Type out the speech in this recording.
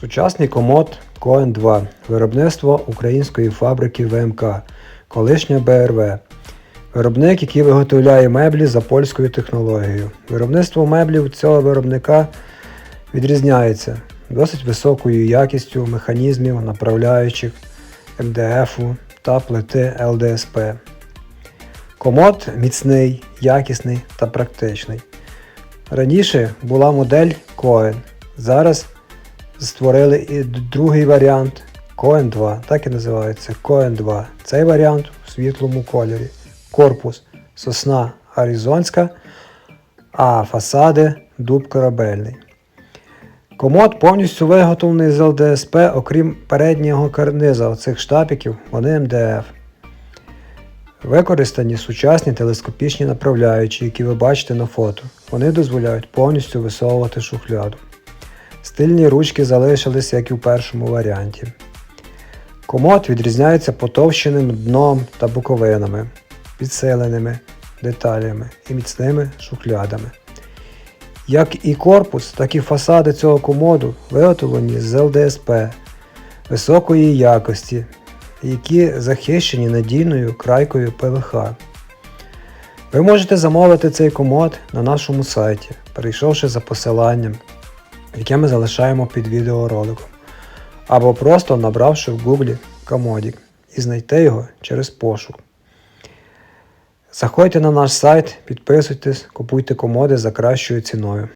Сучасний комод Коен 2 виробництво української фабрики ВМК, колишня БРВ. Виробник, який виготовляє меблі за польською технологією. Виробництво меблів цього виробника відрізняється досить високою якістю механізмів, направляючих МДФ та плити ЛДСП. Комод міцний, якісний та практичний. Раніше була модель Коен. Зараз створили і другий варіант Коен 2, так і називається Коен 2. Цей варіант у світлому кольорі. Корпус сосна аризонська, а фасади дуб корабельний. Комод повністю виготовлений з ЛДСП, окрім переднього карниза оцих штапіків, вони МДФ. Використані сучасні телескопічні направляючі, які ви бачите на фото. Вони дозволяють повністю висовувати шухляду. Стильні ручки залишились, як і в першому варіанті. Комод відрізняється потовщеним дном та боковинами, підсиленими деталями і міцними шухлядами. Як і корпус, так і фасади цього комоду виготовлені з ЛДСП високої якості, які захищені надійною крайкою ПВХ. Ви можете замовити цей комод на нашому сайті, перейшовши за посиланням, яке ми залишаємо під відеороликом, або просто набравши в Google комодік і знайти його через пошук. Заходьте на наш сайт, підписуйтесь, купуйте комоди за кращою ціною.